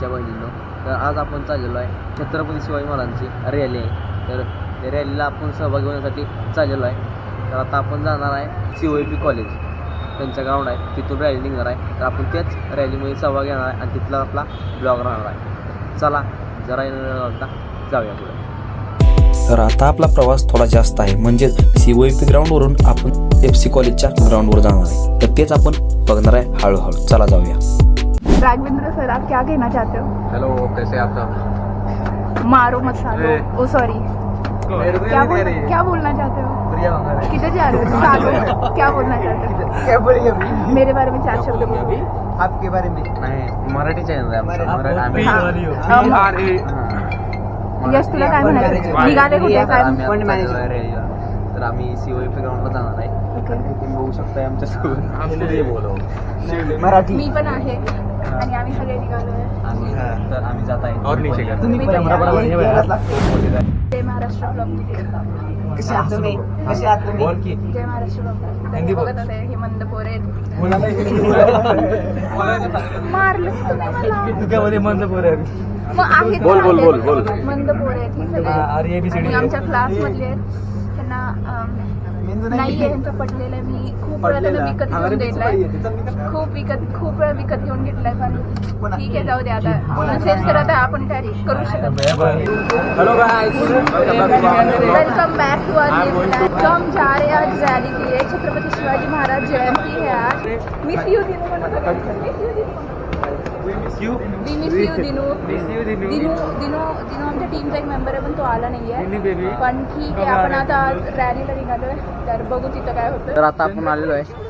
महाराष्ट्र बहिणींनो. तर आज आपण चाललेलो आहे छत्रपती शिवाजी महाराजांची रॅली आहे. तर त्या रॅलीला आपण सहभागी होण्यासाठी चाललेलो आहे. तर आता आपण जाणार आहे सी ओ पी कॉलेज त्यांचं ग्राउंड आहे. तिथून रॅली निघणार आहे. तर आपण त्याच रॅलीमध्ये सहभाग घेणार आहे आणि तिथला आपला ब्लॉग राहणार आहे. चला जरा न जाऊया पुढे. तर आता आपला प्रवास थोडा जास्त आहे. म्हणजेच सी ओ पी ग्राउंडवरून आपण एफ सी कॉलेजच्या ग्राउंडवर जाणार आहे. तर तेच आपण बघणार आहे हळूहळू. चला जाऊया. राघवेंद्र सर आप क्या कहना चाहते हो? हेलो कैसे आप सब? मारो मत सालो। ओ सॉरी क्या बोल क्या बोलना चाहते हो? किधर जा रहे हो? सालो। क्या बोलना चाहते हो? क्या बोलेंगे मेरे बारे में चार शब्द बोलो आपके बारे में। नाही मराठी चॅनल हा. हाँ. यश तुला काय म्हणायचं निघाले कुठे? काय? आहे रॅलीला. तर आम्ही ग्राउंडला जाणार आहे. बघू शकता आमच्या सोबत मराठी. मी पण आहे. आणि आम्ही सगळे निघालो आहे. आम्ही तर आम्ही जात आहे. तुम्ही बरोबर आहे. जय महाराष्ट्र ब्लॉग कसे आहात तुम्ही? कसे आहात तुम्ही? जय महाराष्ट्र ब्लॉग त्यांनी बघत होते हे मंद पोर. आहेत मारलं मग आहेत बोल, बोल. बोल, बोल. मंद पोर आहेत ही सगळे. आमच्या क्लास मधले आहेत. त्यांना अम, नाहीये यांचं पडलेलं आहे मी. खूप वेळा त्यांना विकत घेऊन दिलाय खूप विकत खूप वेळा विकत घेऊन घेतलाय पण ठीक आहे जाऊ दे आता आपण काय करू शकत hello welcome back to our तो हम जा रहे हैं आज रैली के लिए छत्रपति शिवाजी महाराज जयंती है आज. Miss you Dinu we miss you Dinu Dinu Dinu Dinu आमच्या टीमचा एक मेंबर आहे पण तो आला नाहीये. पण ठीक आहे आपण आता आज रॅलीला निघालोय. तर बघू तिथं काय होतं. तर आता आपण आलेलो आहे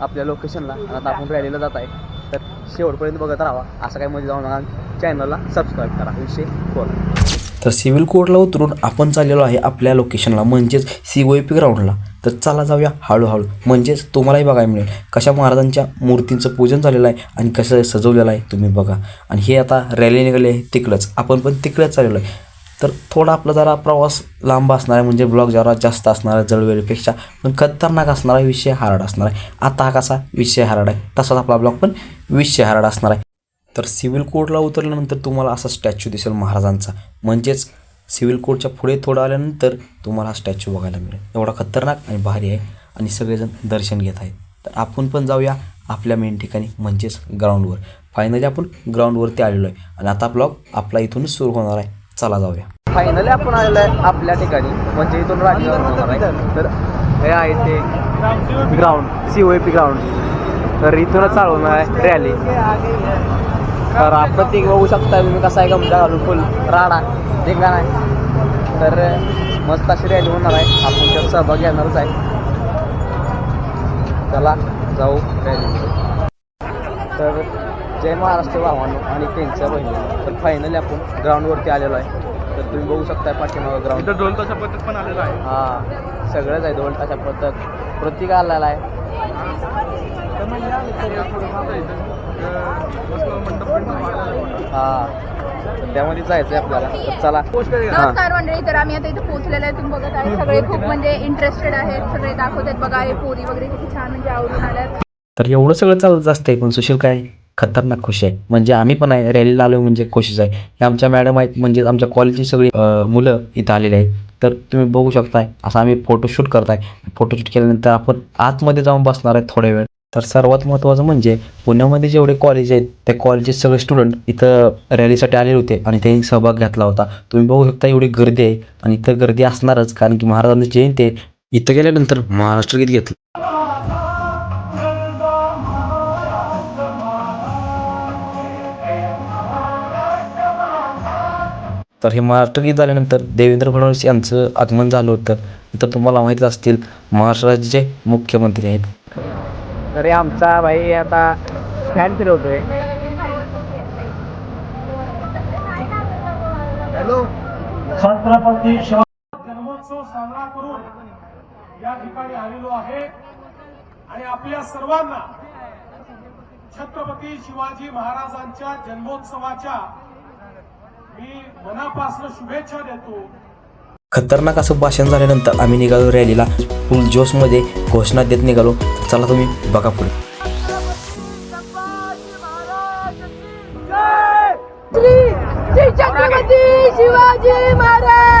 आपल्या लोकेशनला आणि आता आपण रॅलीला जात आहे. तर शेवटपर्यंत बघत राहा. असं काही मध्ये जाऊन चॅनलला सबस्क्राईब करा. विषय बोला तर सिव्हिल कोर्टला उतरून आपण चाललेलो आहे आपल्या लोकेशनला म्हणजेच सी ओ पी ग्राउंडला तर चला जाऊया हळूहळू. म्हणजेच तुम्हालाही बघायला मिळेल कशा महाराजांच्या मूर्तींचं पूजन झालेलं आहे आणि कसं सजवलेलं आहे तुम्ही बघा. आणि हे आता रॅली निघाली आहे तिकडंच. आपण पण तिकडेच चाललेलो आहे. तर थोडा आपला जरा प्रवास लांब असणार आहे. म्हणजे ब्लॉग जरा जास्त असणार आहे जळवेळीपेक्षा पण खतरनाक असणार आहे विषय हराड असणार आहे. आता हा कसा विषय हराड आहे तसाच आपला ब्लॉग पण विषय हराड असणार आहे. तर सिव्हिल कोडला उतरल्यानंतर तुम्हाला असा स्टॅच्यू दिसेल महाराजांचा. म्हणजेच सिव्हिल कोडच्या पुढे थोडं आल्यानंतर तुम्हाला हा स्टॅच्यू बघायला मिळेल. एवढा खतरनाक आणि भारी आहे आणि सगळेजण दर्शन घेत आहेत. तर आपण पण जाऊया आपल्या मेन ठिकाणी म्हणजेच ग्राउंडवर फायनली आपण ग्राउंडवरती आलेलो आहे. आणि आता ब्लॉग आपला इथूनच सुरू होणार आहे. चला जाऊया. फायनली आपण आलेलो आहे आपल्या ठिकाणी म्हणजे इथून राजगाव होणार आहे. तर हे आहे ते ground C O P ground तर इथूनच चालवणार आहे रॅली तर प्रत्येक बघू शकता तुम्ही कसा आहे गमजा घालून फुल राडा. देखला नाही? तर मस्त अशी रॅली होणार आहे. आपण त्यात सहभाग घेणारच आहे. चला जाऊ रॅली तर जय महाराष्ट्र भावांनो आणि त्यांच्या बहिणी तर फायनली आपण ग्राउंडवरती आलेलो आहे. तर तुम्ही बघू शकता पाठीमागं ग्राउंड ढोल ताशा पद्धत पण आलेला आहे. हा सगळंच आहे दोन ताशा पद्धत प्रतीक आलेला आहे. हा. तर त्यामध्ये जायचं आहे आपल्याला. तर चला. हा नमस्कार मंडळी तर आम्ही आता इथे पोहोचलेलो आहे. तुम्ही बघत आहे सगळे खूप म्हणजे इंटरेस्टेड आहेत. सगळे दाखवत आहेत बघा हे पोरी वगैरे किती छान म्हणजे आवडून आल्यात. तर एवढं सगळं चालत असतंय पण सुशील काय खतरनाक खुश आहे. म्हणजे आम्ही पण आहे रॅलीला आलो म्हणजे खुशीच आहे. हे आमच्या मॅडम आहेत म्हणजे आमच्या कॉलेजची सगळी अं, मुलं इथं आलेली आहेत. तर तुम्ही बघू शकताय असं आम्ही फोटोशूट करताय. फोटोशूट केल्यानंतर आपण आतमध्ये जाऊन बसणार आहे थोड्या वेळ. तर सर्वात महत्त्वाचं म्हणजे पुण्यामध्ये जेवढे कॉलेज आहेत त्या कॉलेजचे सगळे स्टुडंट इथं रॅलीसाठी आलेले होते आणि त्यांनी सहभाग घेतला होता. तुम्ही बघू शकता एवढी गर्दी आहे आणि इथं गर्दी असणारच कारण की महाराजांची जयंती आहे. इथं गेल्यानंतर महाराष्ट्र गीत घेतलं. तर हे महाराष्ट्र गीत झाल्यानंतर देवेंद्र फडणवीस यांचं आगमन झालं होतं. तर तुम्हाला माहीत असतील महाराष्ट्राचे मुख्यमंत्री आहेत. तरी आमचा भाई आता फॅन फिरवतोय हॅलो छत्रपती जन्मोत्सव साजरा करून या ठिकाणी आलेलो आहे. आणि आपल्या सर्वांना छत्रपती शिवाजी महाराजांच्या जन्मोत्सवाच्या मी मनापासून शुभेच्छा देतो. खतरनाक असं भाषण झाल्यानंतर आम्ही निघालो रॅलीला. फुल जोशमध्ये घोषणा देत निघालो. चला तुम्ही बघा पुढे. शिवाजी महाराज!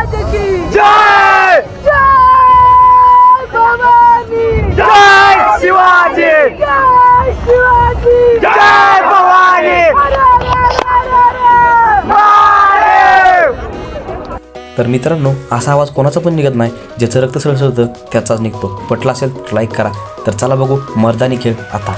तर मित्रांनो असा आवाज कोणाचा पण निघत नाही. ज्याचं रक्त सळसळतं त्याचाच निघतो. पटला असेल लाईक करा. तर चला बघू मर्दानी खेळ आता.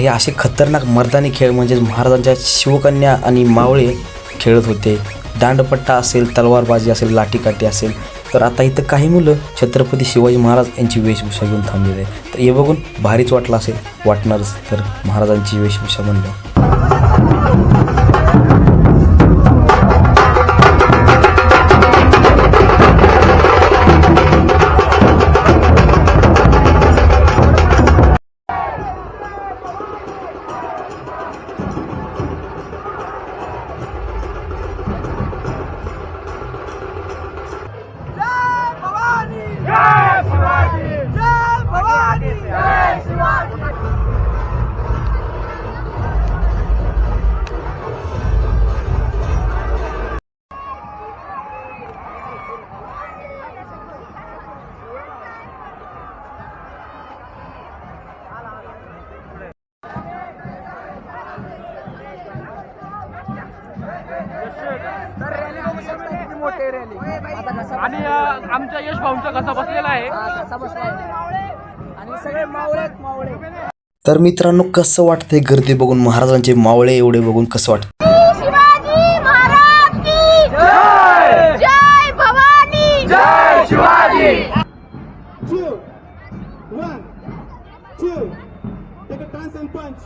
हे असे खतरनाक मर्दानी खेळ म्हणजेच महाराजांच्या शिवकन्या आणि मावळे खेळत होते. दांडपट्टा असेल तलवारबाजी असेल लाठीकाठी असेल तर आता इथं काही मुलं छत्रपती शिवाजी महाराज यांची वेशभूषा घेऊन थांबलेली आहे तर हे बघून भारीच वाटलं असेल वाटणारच. तर महाराजांची वेशभूषा म्हणलं. कसा बसलेला आहे? तर मित्रांनो कसं वाटतंय गर्दी बघून? महाराजांचे मावळे एवढे बघून कसं वाटतं शिवाजी महाराज की जय भवानी! जय Shivaji! Two, one, two. Take a dance and punch.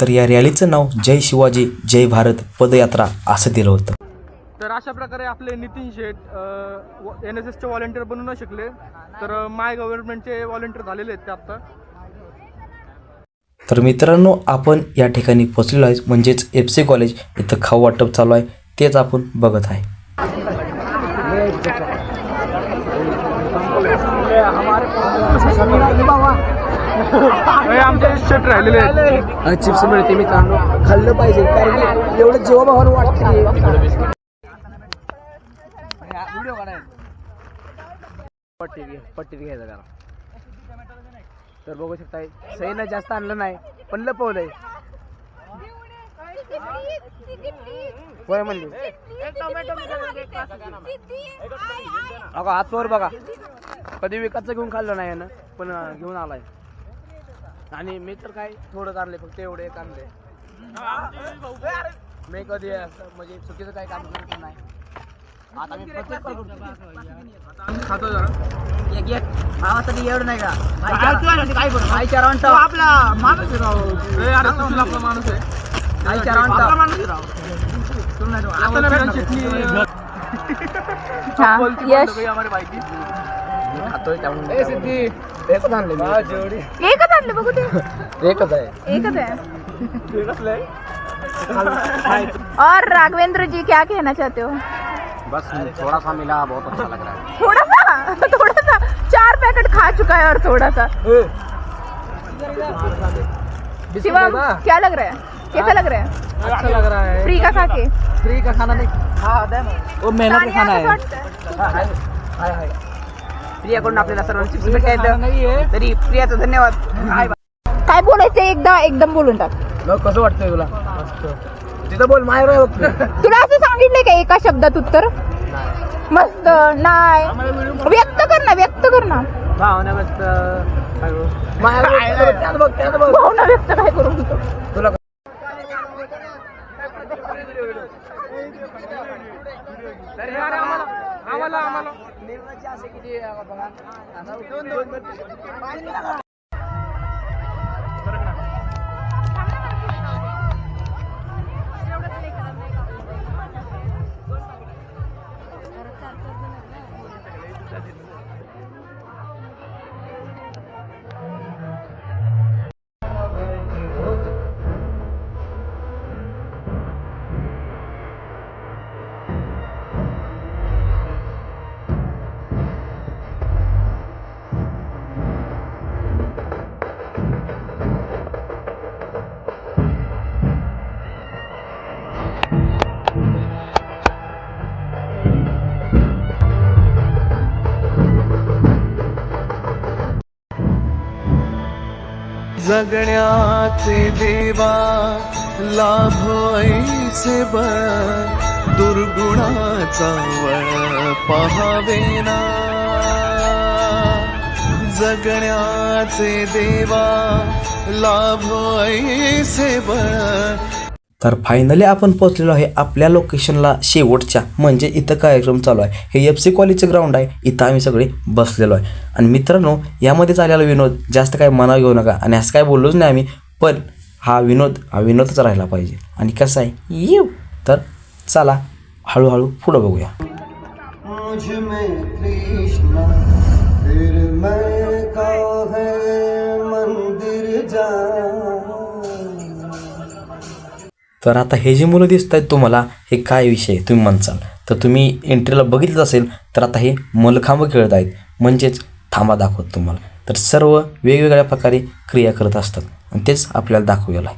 तर या रॅलीचं नाव जय शिवाजी जय भारत पदयात्रा असं दिलं होतं. तर अशा प्रकारे आपले नितीन शेठ एन एस एसचे व्हॉलेंटियर बनू न शकले तर माय गव्हर्नमेंटचे व्हॉलेंटियर झालेले आहेत ते आत्ता तर मित्रांनो आपण या ठिकाणी पोचलेलो आहे म्हणजेच एफ सी कॉलेज इथं खाऊ वाटप चालू आहे तेच आपण बघत आहे. आमचे शेट राहिलेले आहेत. चिप्स मिळते मित्रांनो. खाल्लं पाहिजे कारण की एवढं जीवाभावानं वाटतं व्हिडिओ पट्टी पट्टीत घ्यायचं जरा. तर बघू शकताय सईनं जास्त आणलं नाही पण लपवलंय. होय म्हणली? अगं हातवर बघा. कधी विकतचं घेऊन खाल्लं नाही यानं पण घेऊन आलाय. आणि मी तर काय थोडं आणले फक्त एवढे एक आणले मी कधी असं म्हणजे चुकीचं काही काम करत नाही. आता मी प्रत्येक खातो जरा. एक एक. भावासाठी एवढं नाही का? काय करू आईच्या रावण आपला माणूस ए, अरे सुशील आपला माणूस आहे. आता चटणी हा बोलती यश. खातोय त्यामुळे. एकच आणले मी. एकच आणलं बघू ते एकच आहे एकच है और राघवेंद्र जी क्या कहना चाहते हो? बस थोड़ा सा मिला बहुत अच्छा लग रहा है। थोड़ा सा थोड़ा सा। चार पैकेट खा चुका है और थोड़ा सा। शिवम क्या लग रहा है? कैसा लग रहा है? अच्छा लग रहा है। फ्री का खा के। फ्री का खाना नहीं। हाँ दे. वो मेहनत का खाना है। प्रियाकडून आपल्याला सर्वांना चिप्स भेटायचं तरी प्रियाचं धन्यवाद. काय बोलायचं एकदा एकदम बोलून टाक. कसं वाटतंय तुला? तिथं बोल माहेर. तुला असं सांगितलंय का एका शब्दात उत्तर? मस्त नाही. व्यक्त कर ना व्यक्त कर ना. भावना व्यक्त काय बोल? माहेर बघ, त्यात बघ त्यात बघ. भावना व्यक्त काय करू तुला आम्हाला आम्हाला निर्णय असे किती बघा. दोन दोन जगण्याचे देवा लाभ ऐसे बळ दुर्गुणाचा वळ पहावेना जगण्याचे देवा लाभ ऐसे बळ तर फायनली आपण पोहोचलेलो आहे आपल्या लोकेशनला शेवटच्या म्हणजे इथं कार्यक्रम चालू आहे. हे एफ सी कॉलेजचं ग्राउंड आहे इथं आम्ही सगळे बसलेलो आहे. आणि मित्रांनो यामध्ये चालेला विनोद जास्त काय मनावर घेऊ नका आणि असं काय बोललोच नाही आम्ही पण हा विनोद हा विनोदच राहिला पाहिजे. आणि कसं आहे? येऊ. तर चला हळूहळू पुढं बघूया. मंदिर जा तर आता हे जे मुलं दिसत आहेत तुम्हाला हे काय विषय तुम्ही म्हणसाल तर तुम्ही एंट्रीला बघितलं असेल तर आता हे मलखांब खेळत आहेत. म्हणजेच थांबा दाखवत तुम्हाला. तर सर्व वेगवेगळ्या प्रकारे क्रिया करत असतात. आणि तेच आपल्याला दाखवलेलं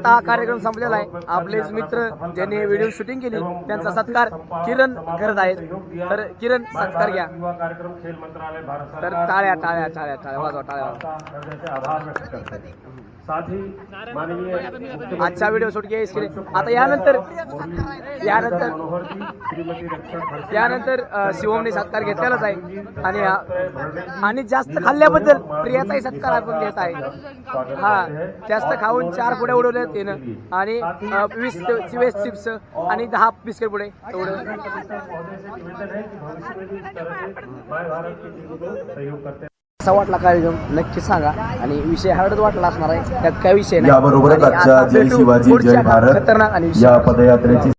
आता हा कार्यक्रम संपलेला आहे. आपलेच मित्र ज्यांनी व्हिडिओ शूटिंग केली त्यांचा सत्कार किरण करत आहेत. तर किरण सत्कार घ्या. तर टाळ्या टाळ्या टाळ्या टाळ्या वाजवा टाळ्या आजचा व्हिडिओ शूट घ्या इसके आता यानंतर यानंतर यानंतर शिवमने सत्कार घेतलेलाच आहे. आणि आणि जास्त खाल्ल्याबद्दल प्रियाचाही सत्कार आपण घेत आहे. हा जास्त खाऊन चार पुढे उडवले तिनं. आणि वीस वीस चिप्स आणि दहा बिस्किट पुढे एवढं. कसा वाटला कार्यक्रम? नक्की सांगा. आणि विषय हार्डच वाटला असणार आहे. त्यात काय विषय नाही. याबरोबरच जय शिवाजी जय भारत. खतरनाक आणि या पदयात्रेची